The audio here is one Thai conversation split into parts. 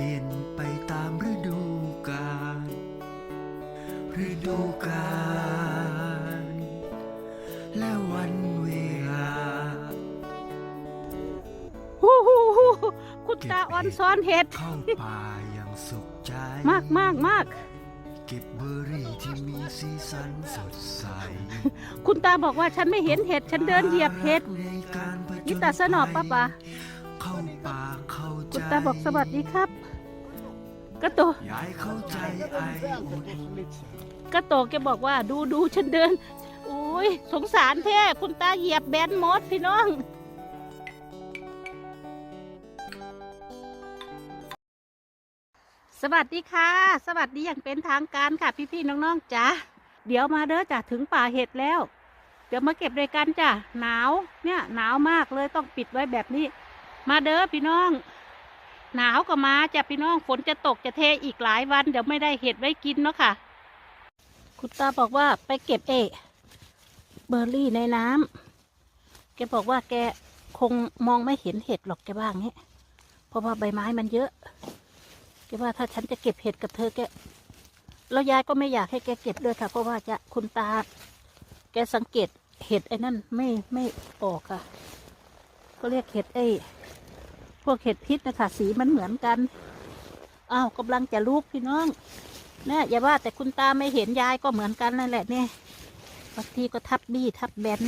ลี่ยนไปตามฤดูกาลฤดูกาลและวันเวลา ฮู้ฮู้ฮู้คุณตาออนซ้อนเห็ด เข้าป่าอย่างสุขใจ มากมากมากเก็บเบอร์รี่ที่มีสีสันสดใสคุณตาบอกว่าฉันไม่เห็นเห็ด ฉันเดินเหยียบเห็ด ในการผจญนี่ตาสนอบปะปะ เข้าป่าเข้าใจ คุณตาบอกสวัสดีครับ กระโตยายเข้าใจไออุ่นกระโตแกบอกว่าดูดูฉันเดินโอ้ยสงสารแท้คุณตาเหยียบแบนมดพี่น้องสวัสดีค่ะ สวัสดีอย่างเป็นทางการค่ะ พี่ๆน้องๆจ้าเดี๋ยวมาเด้อจ้ะถึงป่าเห็ดแล้ว เดี๋ยวมาเก็บด้วยกันจ้ะหนาวเนี่ยหนาวมากเลยต้องปิดไว้แบบนี้ มาเด้อพี่น้อง หนาวก็มาจะพี่น้องฝนจะตกจะเทอีกหลายวันเดี๋ยวไม่ได้เห็ดไว้กินเนาะค่ะ คุณตาบอกว่าไปเก็บเอะเบอร์รี่ในน้ำแกบอกว่าแกคงมองไม่เห็นเห็ดหรอกแกบ้างนี้เพราะว่าใบไม้มันเยอะ แกว่าถ้าฉันจะเก็บเห็ดกับเธอแกแล้วยายก็ไม่อยากให้แกเก็บด้วยค่ะ เพราะว่าจะคุณตา แกสังเกตเห็ดไอ้นั่นไม่ไม่ออกค่ะ ก็เรียกเห็ดไอ้ พวกเห็ดพิษนะคะสีมันเหมือนกันอ้าวกำลังจะลูกพี่น้องเนี่ยอย่าว่าแต่คุณตาไม่เห็นยายก็เหมือนกันนั่นแหละเนี่ยบางทีก็ทับบี้ทับแบน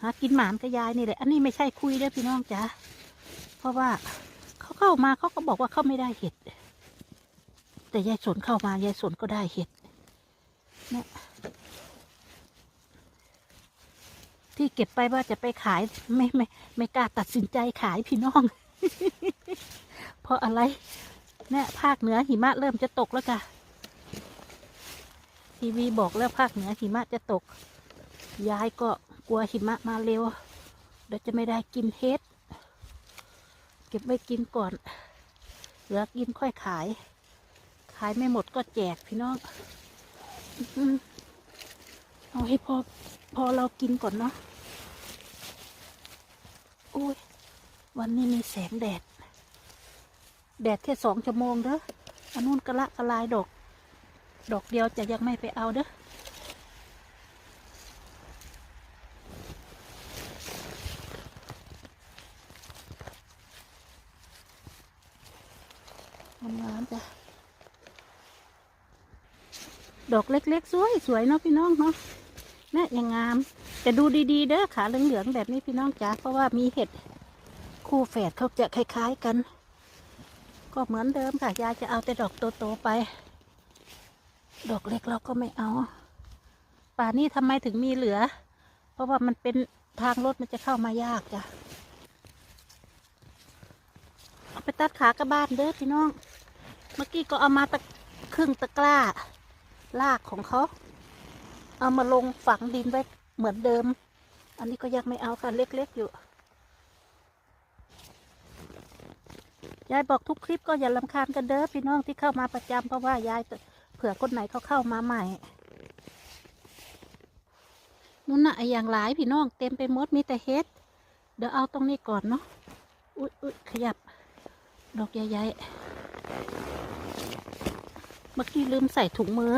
หากินหมานกับยายนี่แหละ อันนี้ไม่ใช่คุยเด้อพี่น้องจ๋าเพราะว่าเขาเข้ามาเขาก็บอกว่าเขาไม่ได้เห็ด แต่ยายสนเข้ามายายสนก็ได้เห็ดเนี่ย ที่เก็บไปว่าจะไปขายไม่ไม่ไม่กล้าตัดสินใจขายพี่น้อง เพราะอะไร เนี่ยภาคเหนือหิมะเริ่มจะตกแล้วค่ะ ทีวีบอกแล้วภาคเหนือหิมะจะตก ยายก็กลัวหิมะมาเร็วเดี๋ยวจะไม่ได้กินเฮ็ด เก็บไว้กินก่อน เหลือกินค่อยขาย ขายไม่หมดก็แจกพี่น้อง เอาให้พอ พอเรากินก่อนเนาะอุ้ย วันนี้มีแสงแดด แดดแค่สองชั่วโมงเด้ออันนู้นกระละกระลายดอก ดอกเดียวจะยังไม่ไปเอาเด้องามๆจ้ะ ดอกเล็กๆ สวยสวยเนาะพี่น้องเนาะ นี่ยังงามแต่ดูดีๆเด้อขาเหลืองๆแบบนี้พี่น้องจ๋าเพราะว่ามีเห็ดคู่แฝดเขาจะคล้ายๆกัน ก็เหมือนเดิมค่ะยายจะเอาแต่ดอกโตๆไป ดอกเล็กเราก็ไม่เอา ป่านี้ทำไมถึงมีเหลือ เพราะว่ามันเป็นทางรถมันจะเข้ามายากจ้ะเอาไปตัดขากระบ้านเด้อพี่น้อง เมื่อกี้ก็เอามาตะครึ่งตะกร้าลากของเขา เอามาลงฝังดินไว้เหมือนเดิม อันนี้ก็ยังไม่เอาค่ะเล็กๆอยู่ยายบอกทุกคลิปก็อย่าลำคาญกันเด้อพี่น้องที่เข้ามาประจำเพราะว่ายายเผื่อคนไหนเขาเข้ามาใหม่นู่นน่ะไออย่างหลายพี่น้องเต็มไปหมดมีแต่เฮ็ดเดี๋ยวเอาตรงนี้ก่อนเนาะอุ๊ยอุ๊ยขยับ ดอกใหญ่ๆเมื่อกี้ลืมใส่ถุงมือ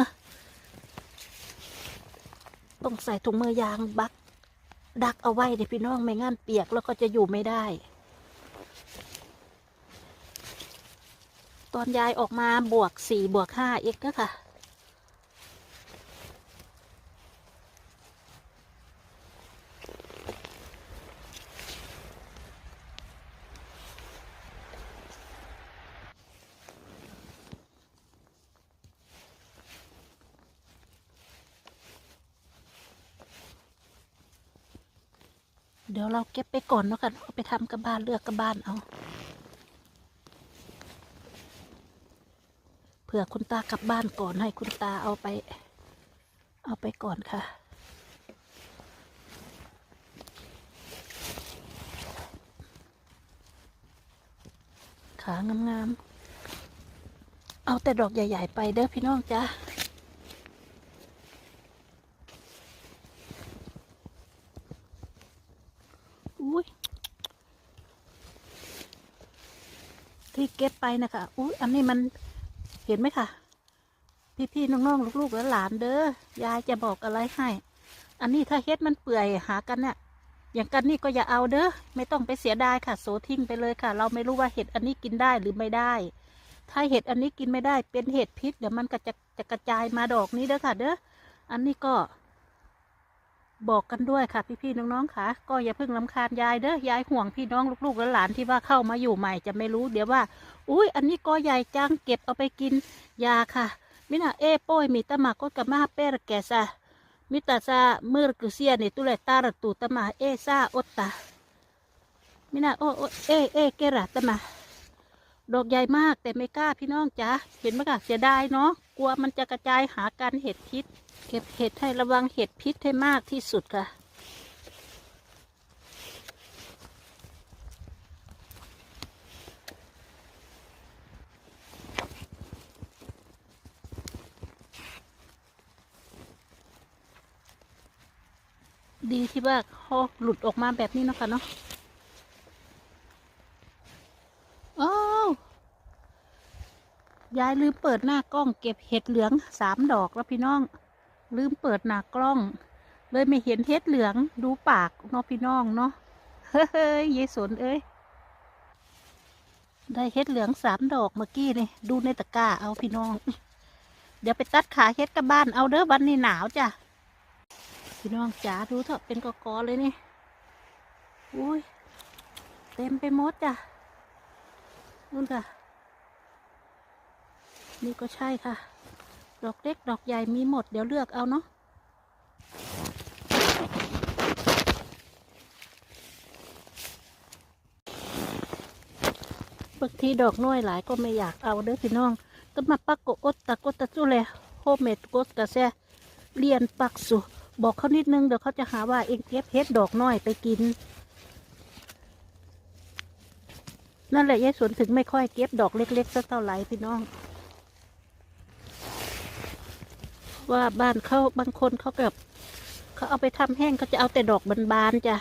ต้องใส่ถุงมือยางบัก ดักเอาไว้เดี๋ยวพี่น้องไม่งั้นเปียกแล้วก็จะอยู่ไม่ได้ ตอนยายออกมาบวกสี่บวกห้าเอกนะค่ะ เก็บไปก่อนเนาะค่ะเอาไปทำกับบ้านเลือกกับบ้านเอาเผื่อคุณตากลับบ้านก่อนให้คุณตาเอาไป เอาไปก่อนค่ะขางามๆ เอาแต่ดอกใหญ่ ๆ ไปเด้อพี่น้องจ้าอุ้ย ที่เก็บไปนะคะอุ้ยอันนี้มันเห็นไหมคะพี่ๆน้องๆลูกๆหลานเด้อยายจะบอกอะไรให้ อันนี้ถ้าเฮ็ดมันเปื่อยหากันเนี่ยอย่างกันนี่ก็อย่าเอาเด้อไม่ต้องไปเสียดายค่ะโซทิ้งไปเลยค่ะ เราไม่รู้ว่าเห็ดอันนี้กินได้หรือไม่ได้ ถ้าเห็ดอันนี้กินไม่ได้เป็นเห็ดพิษเดี๋ยวมันก็จะจะกระจายมาดอกนี้เด้อค่ะ เด้ออันนี้ก็ บอกกันด้วยค่ะพี่ๆน้องๆค่ะ ก็อย่าเพิ่งลำคาญยายเด้อยายห่วงพี่น้องลูกๆและหลานที่ว่าเข้ามาอยู่ใหม่จะไม่รู้เดี๋ยวว่า อุ้ยอันนี้ก็ใหญ่จังเก็บเอาไปกินยาค่ะมิน่ะเอ้โป้ยมีตะหมากก็กะมาเปรแกซะมิตาซามือกุเซียนี่ตุเลตาระตูตะมาเอซาอดตามิน่ะโอโอเอเอเกระตะมาดอกใหญ่มากแต่ไม่กล้าพี่น้องจ๋าเห็นไหมคะเสียดายเนาะ ลัวมันจะกระจายหากันเห็ดพิษ เก็บเห็ดให้ระวังเห็ดพิษให้มากที่สุดค่ะ ดีที่ว่าเขาหลุดออกมาแบบนี้นะคะเนาะอ้าว ยายลืมเปิดหน้ากล้อง เก็บเห็ดเหลืองสามดอกแล้วพี่น้อง ลืมเปิดหน้ากล้อง เลยไม่เห็นเห็ดเหลืองดูปากเนาะพี่น้องเนาะเฮ้ยยายสนเอ้ยได้เห็ดเหลืองสามดอกเมื่อกี้นี่ดูในตะกร้าเอาพี่น้อง เดี๋ยวไปตัดขาเห็ดกับบ้านเอาเด้อวันนี้หนาวจ้ะพี่น้องจ๋าดูเถอะเป็นกอกอเลยนี่อุ้ยเต็มไปหมดจ้ะนู่นค่ะ นี่ก็ใช่ค่ะ ดอกเล็กดอกใหญ่มีหมดเดี๋ยวเลือกเอาเนาะบางทีดอกน้อยหลายก็ไม่อยากเอาเด้อพี่น้องก็มาปักโกอดตะโกตะจุเลยโฮเมดโกสกะแซเรียนปักสุบอกเขานิดนึงเดี๋ยวเขาจะหาว่าเองเก็บเห็ดดอกน้อยไปกิน นั่นแหละยายสวนถึงไม่ค่อยเก็บดอกเล็กๆสักเท่าไหร่พี่น้อง ว่าบ้านเขาบางคนเขาแบบเขาเอาไปทำแห้งเขาจะเอาแต่ดอกบานๆจ้ะ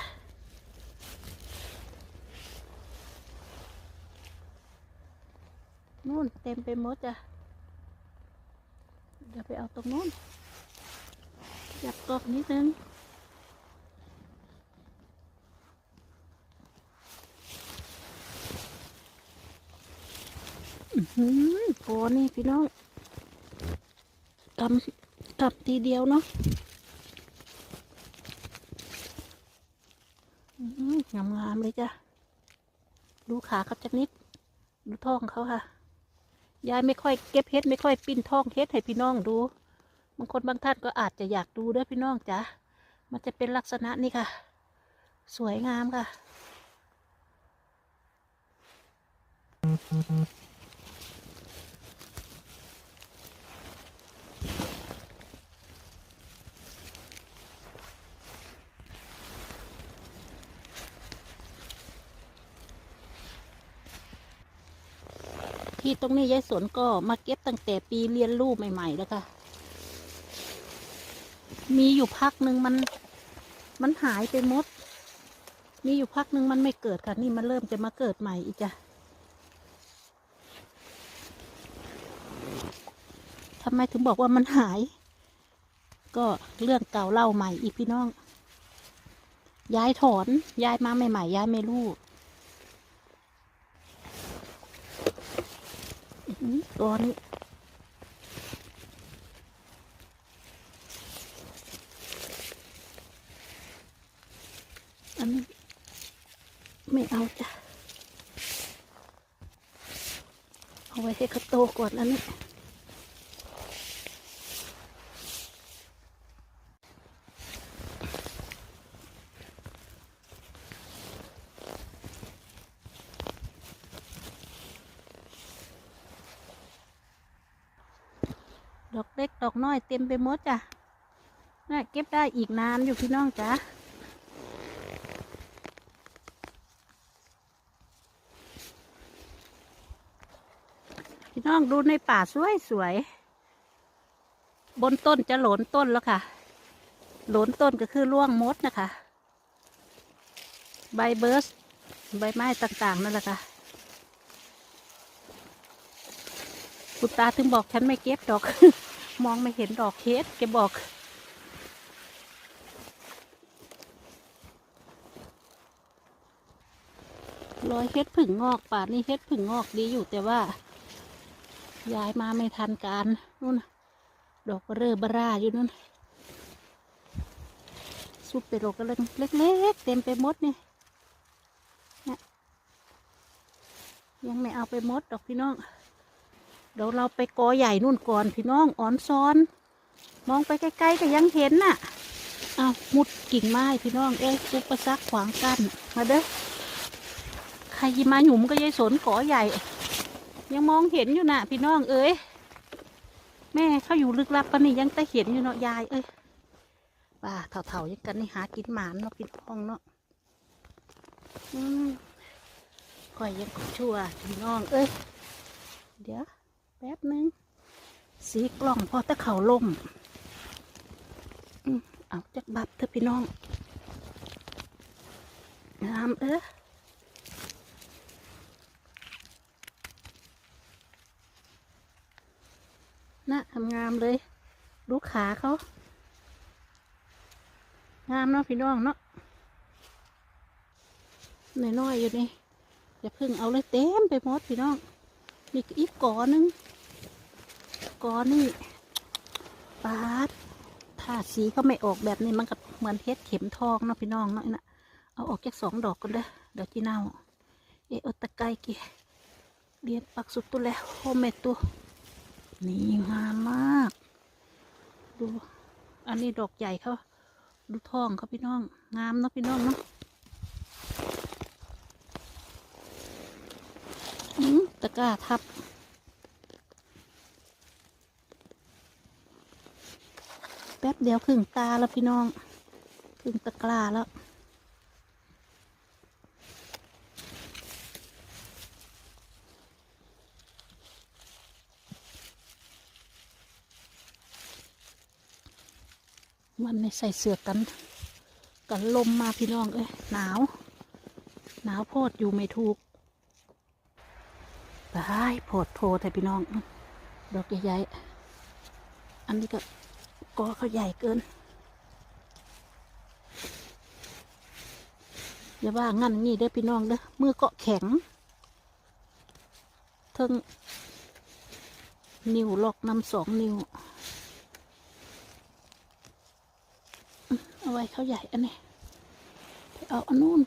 นู่นเต็มไปหมดจ้ะ เดี๋ยวไปเอาตรงนู้นจับกอบนิดนึง อือหือโกนี่พี่น้องกำ กำทีเดียวเนาะงามงามๆเลยจ้ะ ดูขาเขาจักนิด ดูท้องเขาค่ะ ยายไม่ค่อยเก็บเฮ็ดไม่ค่อยปิ้นท้องเฮ็ดให้พี่น้องดู บางคนบางท่านก็อาจจะอยากดูด้วยพี่น้องจ้ะ มันจะเป็นลักษณะนี้ค่ะ สวยงามค่ะ ที่ตรงนี้ยายสวนก็มาเก็บตั้งแต่ปีเรียนรู้ใหม่ ๆ แล้วค่ะ มีอยู่พักหนึ่งมัน มันหายไปหมด มีอยู่พักหนึ่งมันไม่เกิดค่ะ นี่มันเริ่มจะมาเกิดใหม่อีกจ้ะทำไมถึงบอกว่ามันหาย ก็เรื่องเก่าเล่าใหม่อีกพี่น้อง ย้ายถอน ย้ายมาใหม่ๆย้ายไม่รู้ อื้อหือตัวนี้อันนี้ไม่เอาจ้ะ เอาไว้ให้เขาโตก่อนอันนี้ ดอกเล็กดอกน้อยเต็มไปหมดจ้ะน่าเก็บได้อีกนานอยู่พี่น้องจ้ะพี่น้องดูในป่าสวยสวยบนต้นจะหลนต้นแล้วค่ะ หลนต้นก็คือร่วงมดนะคะ ใบเบิร์สใบไม้ต่างๆนั่นแหละค่ะ คุณตาถึงบอกฉันไม่เก็บดอก มองไม่เห็นดอกเฮ็ดแกบอกรอยเฮ็ดผึ่งงอกป่านนี้เฮ็ดผึ่งงอกดีอยู่แต่ว่า ย้ายมาไม่ทันการนู่นดอกเบอเรอเบราอยู่นู่นซุปเปโรก็เล็กๆเต็มไปหมดเนี่ยยังไม่เอาไปหมดดอกพี่น้อง ดี๋ยวเราไปกอใหญ่นู่นก่อนพี่น้องอ่อนซ้อน มองไปใกล้ๆก็ยังเห็นน่ะเอาวมุดกิ่งไม้พี่น้องเอ้ยอุปสรรคขวางกันมาเด้อใครมาหยุมก็ยายสนกอใหญ่ ยังมองเห็นอยู่น่ะ พี่น้องเอ้ยแม่เขาอยู่ลึกลับปะนี่ยังแต่เห็นอยู่เนาะยายเอ้ยป่าเถ่าๆยังกันนี่หากินหมานเนาะพี่น้องเนาะอืมคอยยังชั่วพี่น้องเอ้ยเดี๋ยว แป๊บนึง สีกล่องพอตะเขาล่มเอาจากบับเถอะพี่น้องงามเออน่ะทำงามเลย ดูขาเขา งามเนาะพี่น้องเนาะน้อยๆอยู่นี่อย่าเพึ่งเอาเลยเต็มไปหมดพี่น้อง นี่อีกกอหนึงกอนี่ปาดถ้าสีเขาไม่ออกแบบนี้มันก็เหมือนเพชรเข็มทองเนาะพี่น้องเนาะนะเอาออกแค่สองดอกกันเด้อเดี๋ยวจีเน่าเอะเอตะไกกีเรียนปักสุดตัวแล้วโฮเมตัวนี่งามมาก ดู อันนี้ดอกใหญ่เขาดูทองเขาพี่น้อง งามเนาะพี่น้องเนาะอืม ตะกร้าทับ แป๊บเดียวครึ่งตาแล้วพี่น้องครึ่งตะกร้าแล้ววันนี้ใส่เสื้อกัน กันลมมาพี่น้องเอ้ยหนาว หนาวโพดอยู่ไม่ถูก ไปโพดโพแต่พี่น้อง ดอกใหญ่ๆ อันนี้ก็กอเขาใหญ่เกิน อย่าว่างั้นงี้เด้อพี่น้องเด้อมือเกาะแข็งเทิงนิ้วล็อกนำสองนิ้ว เอาไว้เขาใหญ่อันนี้ ไปเอาอันนู้น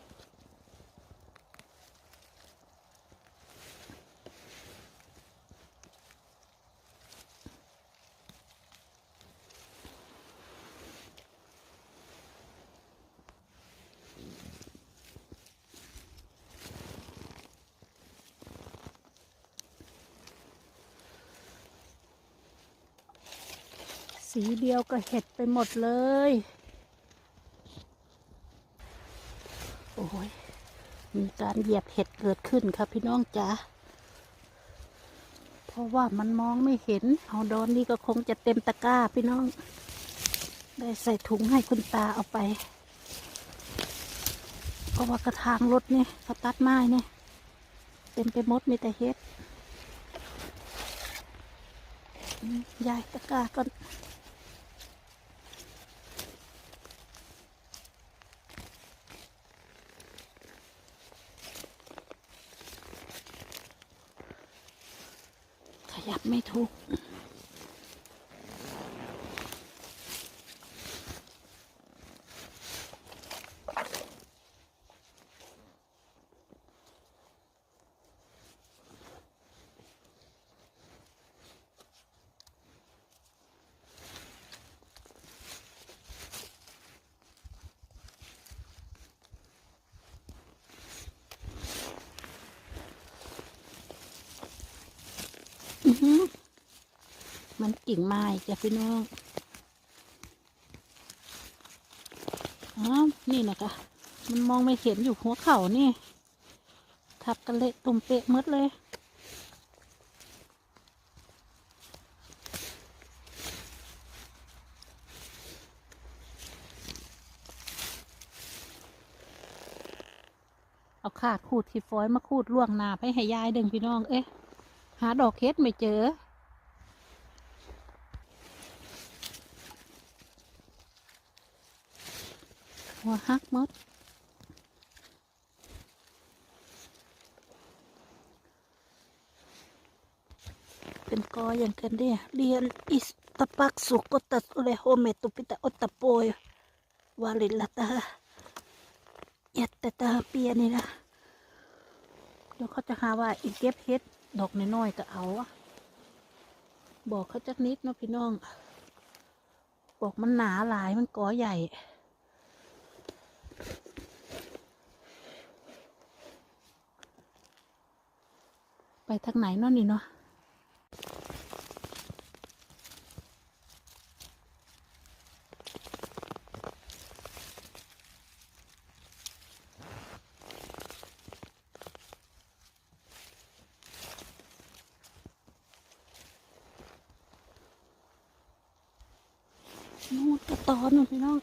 สีเดียวก็เห็ดไปหมดเลย โอ้ย มีการเหยียบเห็ดเกิดขึ้นครับพี่น้องจ๋า เพราะว่ามันมองไม่เห็น เอาดอนนี่ก็คงจะเต็มตะกร้าพี่น้อง ได้ใส่ถุงให้คุณตาเอาไป เพราะว่ากระถางรถนี่เขาตัดไม้เนี่ยเต็มไปหมดมีแต่เห็ดยายตะกร้าก่ ยับไม่ถูก อื้อหือ มัน กิ่งไม้จ้ะพี่น้องอ๋อนี่นะคะ มันมองไม่เห็นอยู่หัวเข่านี่ ทับกันเละตุ่มเปะหมดเลยเอาขาดขูดที่ฟอยมาขูดล่วงหนาไปให้ยายเดึงพี่น้อง เอ๊ะ หาดอกเฮ็ดไม่เจอ หัวหักมดเป็นกออย่างกันเดียเรียนอิสตะปักสุกตัสเลโฮเมตุปิตาอตตะโปยวาลิลลาตายัตตะตาเปียนี่นะเดี๋ยวเขาจะหาว่าอีเก็บเฮ็ดดอกน้อยๆก็เอาบอกเขาจักนิดเนาะพี่น้องบอกมันหนาหลายมันกอใหญ่ ทางไหนนาะนี่เนาะนู่นก็ตอนนู่นพี่น้อง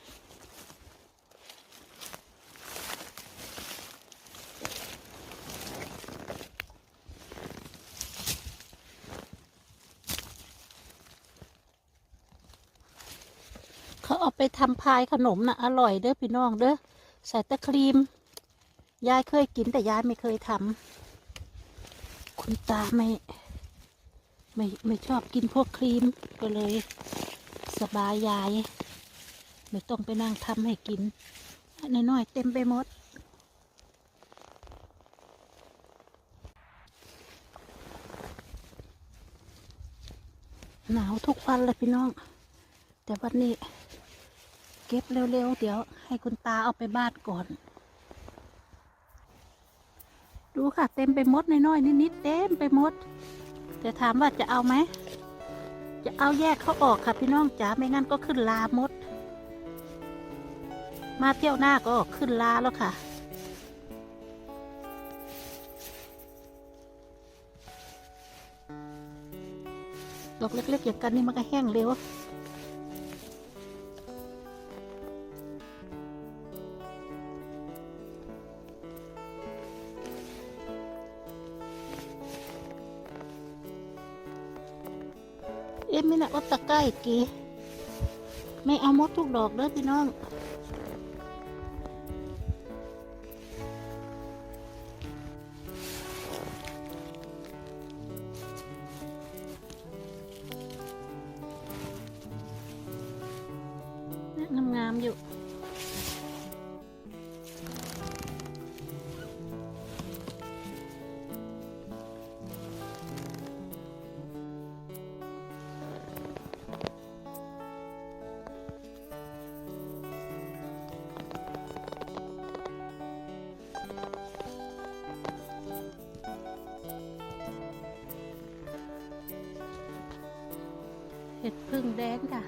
เขาเอา ไปทำพายขนมนะ่ะอร่อยเด้อพี่น้องเด้อใส่ตะครีม ยายเคยกินแต่ยายไม่เคยทำคุณตาไม่ ไม่ไม่ชอบกินพวกครีมก็เลย สบายยาย ไม่ต้องไปนั่งทำให้กินน้อยๆเต็มไปหมดหนาวทุกวันเลยพี่น้อง แต่วันนี้ เก็บเร็วๆ เดี๋ยวให้คุณตาเอาไปบ้านก่อน ดูค่ะ เต็มไปหมดน้อยๆนิดๆเต็มไปหมด แต่ถามว่าจะเอาไหม จะเอาแยกเขาออกค่ะพี่น้องจ๋าไม่งั้นก็ขึ้นลาหมด มาเที่ยวหน้าก็ขึ้นลาแล้วค่ะดอกเล็กๆอย่างกันนี่มันก็แห้งเร็ว นะว่าตะไกล้กีไม่เอาหมดทุกดอกเด้อพี่น้อง รึ่งแดงค่ะ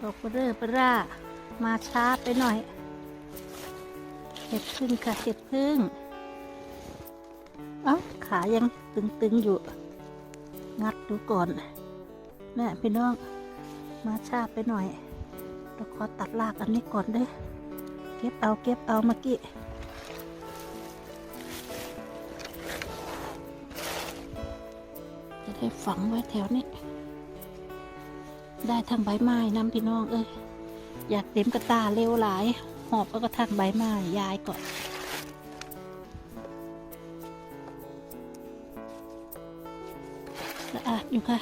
ดอกเบอเรอเบอร่า มาช้าไปหน่อย เห็ดพึ่งค่ะ เห็ดพึ่ง เอ้า ขายังตึงๆอยู่ งัดดูก่อนแม่พี่น้อง มาช้าไปหน่อยเราขอตัดรากอันนี้ก่อนเด้อเก็บเอาเก็บเอาเมื่อกี้ ก็ได้ฝังไว้แถวนี้ ได้ทั้งใบไม้น้ำพี่น้องเอ้ย อยากเต็มกระตาเร็วหลาย หอบเอากระทั่งใบไม้ยายก่อนสะอาดอยู่ค่ะ